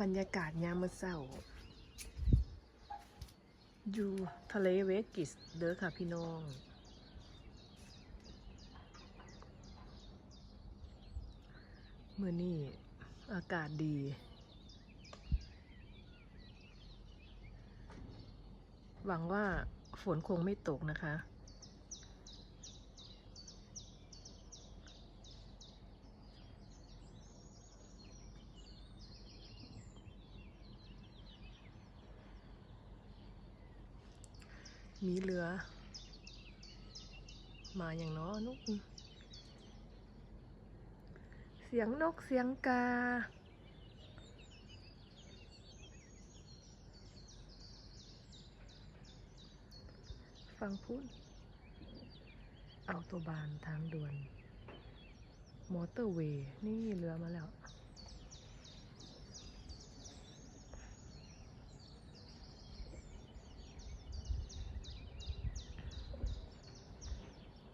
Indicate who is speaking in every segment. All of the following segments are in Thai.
Speaker 1: บรรยากาศยามมื้อเช้า อยู่ทะเลเวกิสเด้อค่ะพี่น้อง เมื่อนี้อากาศดี หวังว่าฝนคงไม่ตกนะคะ มีเรือ มาอย่างน้อนุกเสียงนกเสียงกา ฟังพูดเอาตัวบานทางด่วน มอเตอร์เวย์ นี่เรือมาแล้ว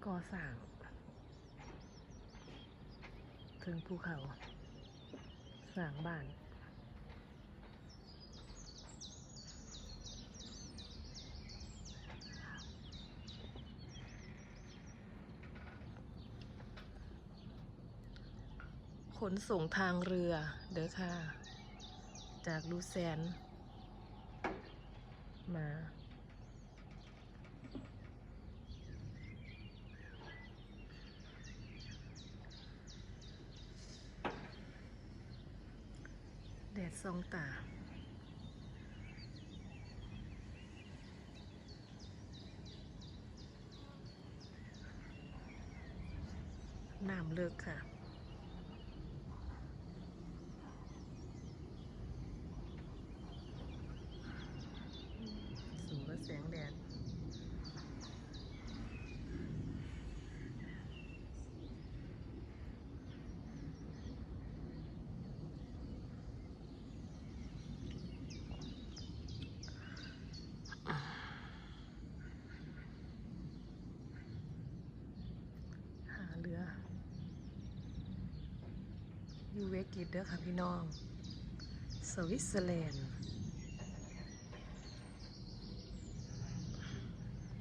Speaker 1: ก่อสร้างถึงภูเขาสร้างบ้านขนส่งทางเรือเด้อค่ะ จากลูแซน มา แดดส่องตาน้ำเลิกค่ะ สูงกับแสงแดด หาเรือ อยู่เวกิตเด้อค่ะพี่น้อง สวิตเซอร์แลนด์